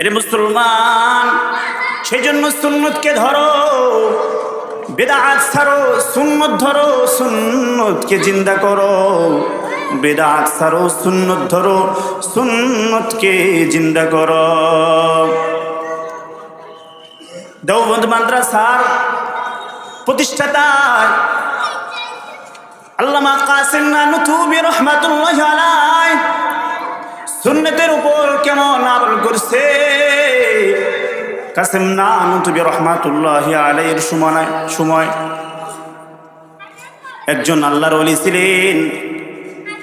এরে মুসলমান সেই জন্য সুন্নতকে ধরো, বেদাত ছাড়ো, সুন্নত ধরো, সুন্নতকে জিন্দা করো। বেদাত ছাড়ো, সুন্নত ধরো, সুন্নতকে জিন্দা করো। দেওবন্দ মাদ্রাসার প্রতিষ্ঠাতা, আল্লামা কাসিম নানুতুবি রহমাতুল্লাহ আলাই সুন্নতের উপর কেমন আমল করছে? কাসিম নানুতুবি রহমাতুল্লাহ আলাইয়ের সময় সময়। একজন আল্লাহর ওলি ছিলেন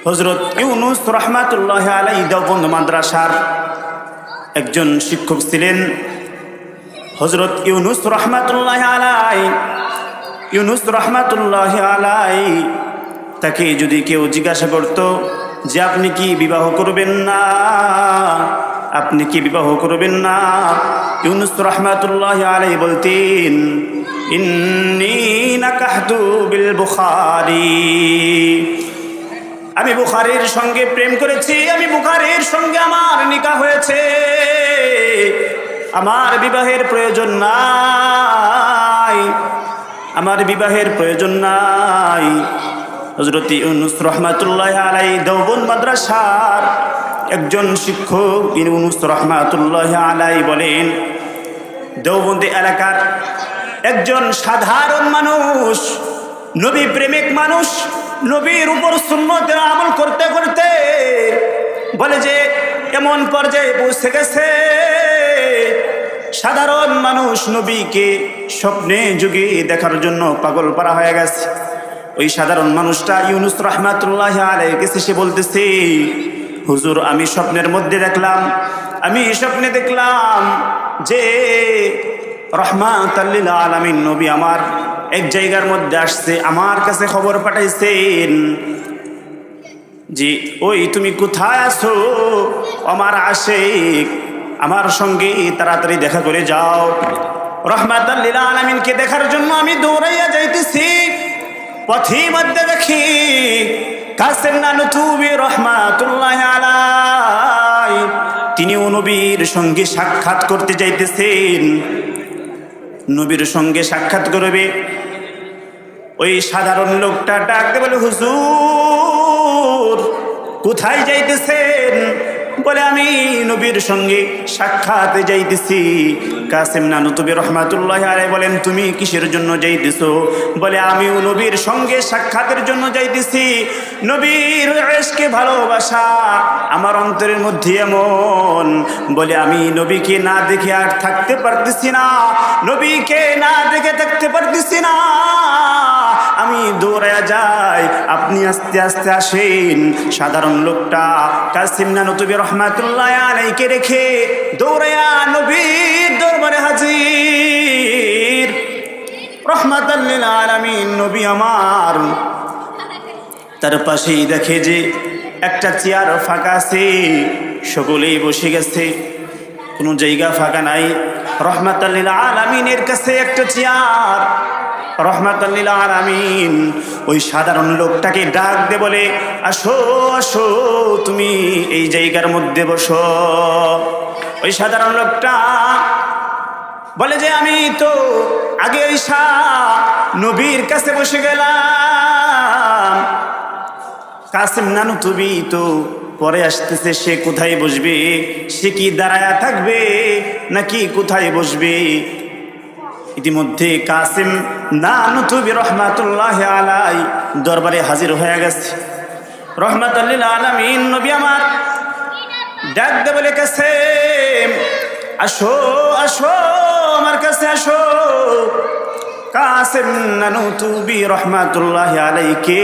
হজরত ইউনুস রহমাতুল্লাহ আলাই দেওবন্দ মাদ্রাসার একজন শিক্ষক ছিলেন হজরত ইউনুস রহমাতুল্লাহ আলাই ইউনুস রহমাতুল্লাহ আলাই তাকে যদি কেউ জিজ্ঞাসা করত যে আপনি কি বিবাহ করবেন না? আপনি কি বিবাহ করবেন না? ইউনুস রহমাতুল্লাহ আলাই বলতেন বিল বুখারি। আমি বুখারের সঙ্গে প্রেম করেছি, আমি বুখারের সঙ্গে আমার নিকা হয়েছে। আমার বিবাহের প্রয়োজন নাই। আমার বিবাহের প্রয়োজন নাই। হজরতি ইউনুস রহমাতুল্লাহ আলাই দৌবন মাদ্রাসার একজন শিক্ষক ইউনুস রহমাতুল্লাহ আলাই বলেন, দেওবন্দি এলাকার একজন সাধারণ মানুষ, নবী প্রেমিক মানুষ, নবীর উপর সুন্নতের আমল করতে করতে বলে যে, এমন পর্যায়ে পৌঁছে গেছে। সাধারণ মানুষ নবীকে স্বপ্নে যুগে দেখার জন্য পাগল পারা হয়ে গেছে। ওই সাধারণ মানুষটা ইউনুস রহমাতুল্লাহ আলাই কাছে সে বলতেছে, হুজুর, আমি স্বপ্নের মধ্যে দেখলাম, আমি স্বপ্নে দেখলাম যে রহমাত আলমিন নবী আমার এক জায়গার মধ্যে আসছে, আমার কাছে খবর পাঠাইছেন যে, ওই তুমি কোথায় আছো? আমার আশেক, আমার সঙ্গে তাড়াতাড়ি দেখা করে যাও। রহমাত আলমিনকে দেখার জন্য আমি দৌড়াইয়া যাইতেছি। পথি মধ্যে দেখি কাসেম নানু তুমি রহমাতুল্লাহ আলাই তিনি নবীর সঙ্গে সাক্ষাৎ করতে যাইতেছেন। নবীর সঙ্গে সাক্ষাৎ করবে ওই সাধারণ লোকটা ডাকতে বলে, হুজুর, কোথায় যাইতেছেন? বলে আমি নবীর সঙ্গে সাক্ষাতে যাইতেছি। কাসিম নানু তুমি রহমাতুল্লাহ আরে বলেন, তুমি কিসের জন্য যাইতেছো? বলে, আমিও নবীর সঙ্গে সাক্ষাতের জন্য যাইতেছি। নবীর এসকে ভালোবাসা আমার অন্তরের মধ্যে এমন। বলে, আমি নবীকে না দেখে আর থাকতে পারতেছি না। নবীকে না দেখে থাকতে পারতেছি না। আমি দৌড়ায়া যাই, আপনি আস্তে আস্তে আসেন। সাধারণ লোকটা কাসিম না নতুবি রহমাতুল্লাহ আলাইকে রেখে দৌড়ায়া নবীর দরবারে হাজির। রহমাতাল্লিল আলামিন, নবী আমার। তার পাশেই দেখে যে একটা চেয়ার ফাঁকা আছে, সকলেই বসে গেছে। কোনো জায়গা ফাঁকা নাই। রহমাতাল্লিল আলামিনের কাছে একটা চেয়ার। রহমাতাল্লিল আলামিন, ওই সাধারণ লোকটাকে ডাক দে বলে, আসো আসো, তুমি এই জায়গার মধ্যে বসো। ওই সাধারণ লোকটা বলে যে, আমি তো আগে ঈশা নবীর কাছে বসে গেলাম। কাসিম নানু, তুমি তো পরে আসতেছে, সে কোথায় বসবে? সে কি দাঁড়ায়া থাকবে নাকি কোথায় বসবে? ইতিমধ্যে কাসিম নানু তুবি রহমাতুল্লাহ আলাই দরবারে হাজির হয়ে গেছে। রহমাত আলমিন নবী আমার, ডাক দে বলে কাছে আসো আসো, আমার কাছে আসো। কাসিম নানু তুবি রহমাতুল্লাহ আলাইকে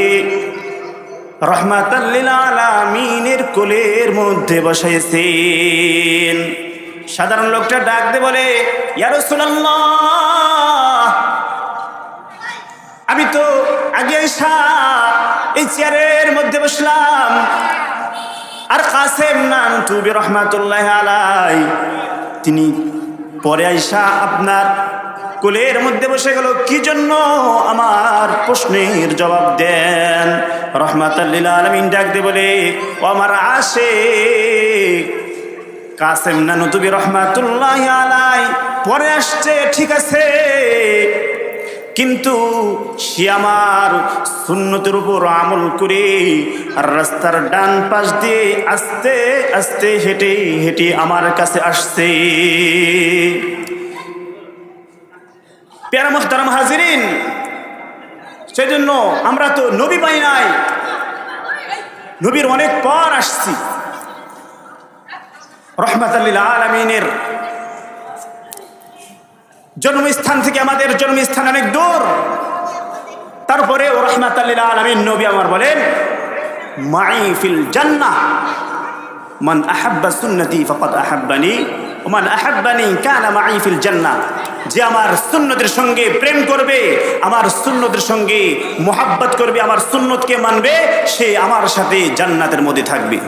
আলামিনের কোলের মধ্যে বসাইছেন। সাধারণ লোকটা ডাক দে বলে আমি তো আগে এই চেয়ারের মধ্যে বসলাম। আর কাসেম নান তুবি রহমাতুল্লাহ আলাই তিনি পরে আইসা আপনার কোলের মধ্যে বসে গেল, কি জন্য আমার প্রশ্নের জবাব দেন? রহমাতাল্লিল আলমিন ডাক দে বলে, ও আমার আসে কাসেম নানুতুবি রহমাতুল্লাহ আলাই পরে আসছে, ঠিক আছে। কিন্তু সে আমার সুন্নতের উপর আমল করে রাস্তার ডান পাশ দিয়ে আস্তে আস্তে হেঁটে হেঁটে আমার কাছে আসছে। পেয়ারা মোহতারাম হাজিরিন। সেই জন্য আমরা তো নবী পাই নাই। নবীর অনেক পর আসছি। রহমাতাল্লিল আলমিনের জন্মস্থান থেকে আমাদের জন্মস্থান অনেক দূর। তারপরে ও রহমাতাল্লিল আলমিন নবী আমার বলেন মাইফিল জান্নাহ, মান আহাব্বা সুন্নতি ফকত আহাব্বানি, ওমান আহাব্বানি কানা মাইফিল জান্নাহ। যে আমার সুন্নতের সঙ্গে প্রেম করবে, আমার সুন্নতের সঙ্গে মোহাব্বত করবে, আমার সুন্নতকে মানবে, সে আমার সাথে জান্নাতের মধ্যে থাকবে।